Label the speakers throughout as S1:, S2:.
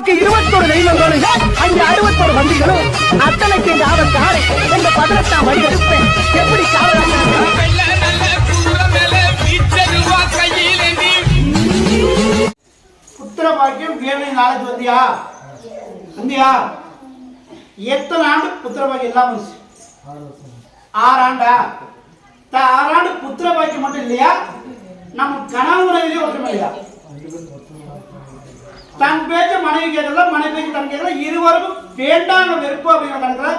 S1: அவனுக்கு இருபத்தொரு தெய்வங்களும் அங்கு அறுபத்தொரு வண்டிகளும் அத்தனைக்கு இந்த ஆபத்து ஆறு இந்த பதினெட்டாம் வழி எடுப்பேன். எப்படி காவலாக
S2: வெள்ள
S3: புத்திர பாக்கியம் வேணும் நாளைக்கு வந்தியா? வந்தியா? எத்தனை ஆண்டு புத்திர பாக்கியம் இல்லாம இருந்துச்சு? ஆறு ஆண்டா த ஆறாண்டு புத்திர பாக்கியம் மட்டும் இல்லையா? நம்ம கனவு முறையிலேயே ஒற்றுமை இல்லையா தன் பேச்சு மனைவி கேட்கல மனைவி பேச்சு தன் கேட்கல இருவருக்கும் வேண்டாங்க வெறுப்பு அப்படிங்கிற கணக்குல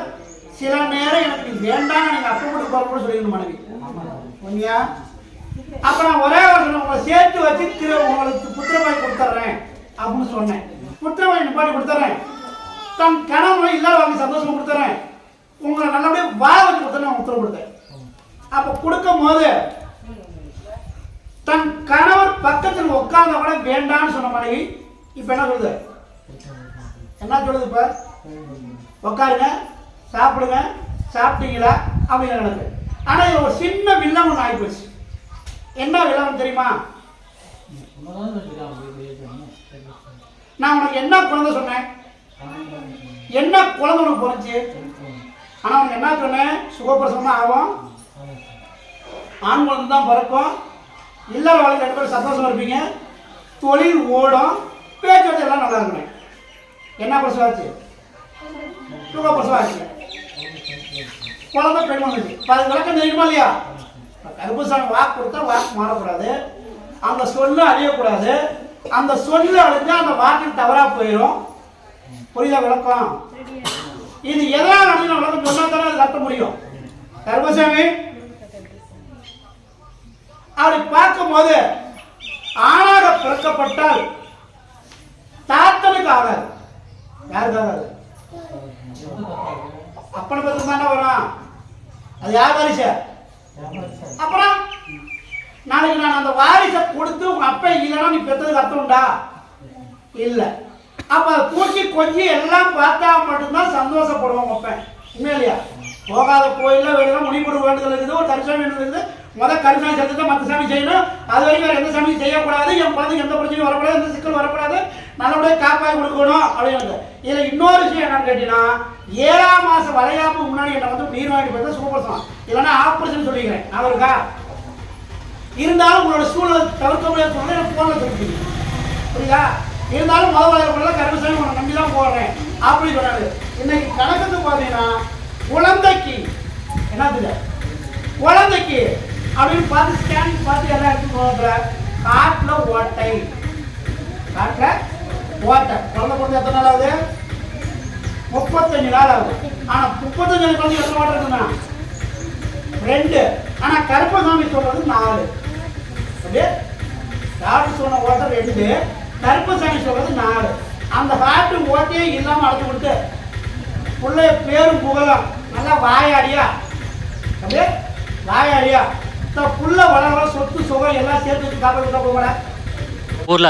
S3: சில நேரம் எனக்கு நீ வேண்டாங்க நீங்க அப்ப கூட போற கூட சொல்லிக்கணும் மனைவி. உண்மையா? அப்ப நான் ஒரே ஒரு உங்களை சேர்த்து வச்சு திரு உங்களுக்கு புத்திரவாய் கொடுத்துட்றேன் அப்படின்னு சொன்னேன். புத்திரவாய் நிப்பாட்டி கொடுத்துட்றேன் தன் கணவனை இல்லாத வாங்கி சந்தோஷம் கொடுத்துறேன். உங்களை நல்லபடியாக வாழ வச்சு கொடுத்தேன் நான் உத்தரவு கொடுத்தேன். அப்போ கொடுக்கும் போது தன் கணவர் பக்கத்தில் உட்கார்ந்த கூட வேண்டாம்னு சொன்ன மனைவி இப்ப என்ன சொல்லுது? என்ன சொல்லுது இப்ப? உட்காருங்க சாப்பிடுங்க சாப்பிட்டீங்களா? அப்படிங்கிற நடக்கு ஆனா இது ஒரு சின்ன வில்லம் ஒன்று ஆகிப்போச்சு என்ன வில்லம் தெரியுமா? நான் உனக்கு என்ன குழந்தை சொன்னேன்? என்ன குழந்தை உனக்கு பிறந்துச்சு? ஆனால் உனக்கு என்ன சொன்னேன்? சுகப்பிரசவம் ஆகும். ஆண் குழந்தை தான் பிறக்கும். இல்லற வாழ்க்கை ரெண்டு பேரும் சந்தோஷம் இருப்பீங்க. தொழில் ஓடும். பேச்சுவார்த்தை எல்லாம் நல்லா இருக்கணும் என்ன பிரசவம் ஆச்சு சுகப்பிரசவம் ஆச்சு குழந்தை பெண் வந்துச்சு. அது விளக்கம் தெரியுமா இல்லையா? இப்ப கருப்பசாமி வாக்கு கொடுத்தா வாக்கு மாறக்கூடாது. அந்த சொல்லு அழியக்கூடாது. அந்த சொல்லு அழிஞ்சா அந்த வாக்கில் தவறா போயிடும் புரியுதா விளக்கம்? இது எதனால் அழிஞ்ச விளக்கம் சொன்னா தானே அது கட்ட முடியும். கருப்பசாமி அப்படி பார்க்கும்போது ஆணாக பிறக்கப்பட்டால் தாத்தனுக்கு ஆகாது. யாருக்கு ஆகாது? அப்பனை பத்தி தானே வரும் அது யார் வாரிச? அப்புறம் நாளைக்கு நான் அந்த வாரிசை கொடுத்து உங்க அப்பா இல்லைன்னா நீ பெற்றதுக்கு அர்த்தம் உண்டா? இல்ல. அப்ப அதை தூக்கி கொஞ்சி எல்லாம் பார்த்தா மட்டும்தான் சந்தோஷப்படுவோம் உங்க அப்பன். உண்மையா இல்லையா? போகாத கோயில்ல வேணும் முடிவு வேண்டுதல் இருக்குது ஒரு தரிசனம் வேண்டுதல் இருக்குது. முத கருசாமி சேர்த்து தான் மற்ற சாமி செய்யணும். அது வரைக்கும் வேற எந்த சாமியும் செய்யக்கூடாது. என் குழந்தைக்கு எந்த பிரச்சனையும் வரக்கூடாது எந்த சிக்கல் வரக்கூடாது. நல்லபடியாக காப்பாற்றி கொடுக்கணும் அப்படின்னு இதில் இன்னொரு விஷயம் என்னன்னு கேட்டீங்கன்னா ஏழாம் மாதம் வளையாப்பு முன்னாடி என்ன வந்து நீர் வாங்கி சூப்பர் சுகப்பிரசவம் இல்லைன்னா ஆப்ரேஷன் சொல்லிக்கிறேன். நான் இருக்கா? இருந்தாலும் உங்களோட சூழலை தவிர்க்க முடியாத சூழ்நிலை எனக்கு போன சொல்லிட்டீங்க. புரியுதா? இருந்தாலும் முத வளையப்படல கருமசாமி உன்னை நம்பி தான் போடுறேன். அப்படி சொன்னாரு. இன்னைக்கு கணக்குக்கு பார்த்தீங்கன்னா குழந்தைக்கு என்னது குழந்தைக்கு அப்படின்னு பார்த்து ஸ்கேன் பார்த்து எல்லாம் எடுத்து போகிற காட்டில் ஓட்டை. காட்டில் ஓட்டை குழந்தை பிறந்து எத்தனை நாள் ஆகுது? முப்பத்தஞ்சு நாள் ஆகுது. ஆனால் முப்பத்தஞ்சு நாள் குழந்தை எத்தனை ஓட்டை இருக்குண்ணா ரெண்டு. ஆனால் கருப்பசாமி சொல்றது நாலு. அப்படியே டாக்டர் சொன்ன ஓட்டம் ரெண்டு. கருப்பசாமி சொல்றது நாலு. அந்த ஹார்ட்டு ஓட்டையே இல்லாமல் அழைச்சு கொடுத்து பிள்ளைய பேரும் புகழும். நல்லா வாயாடியா? அப்படியே வாயாடியா? புள்ள வளர சொத்து சுகம் எல்லாம் சேர்த்து வச்சு காப்பாற்றி போகல
S4: ஊர்ல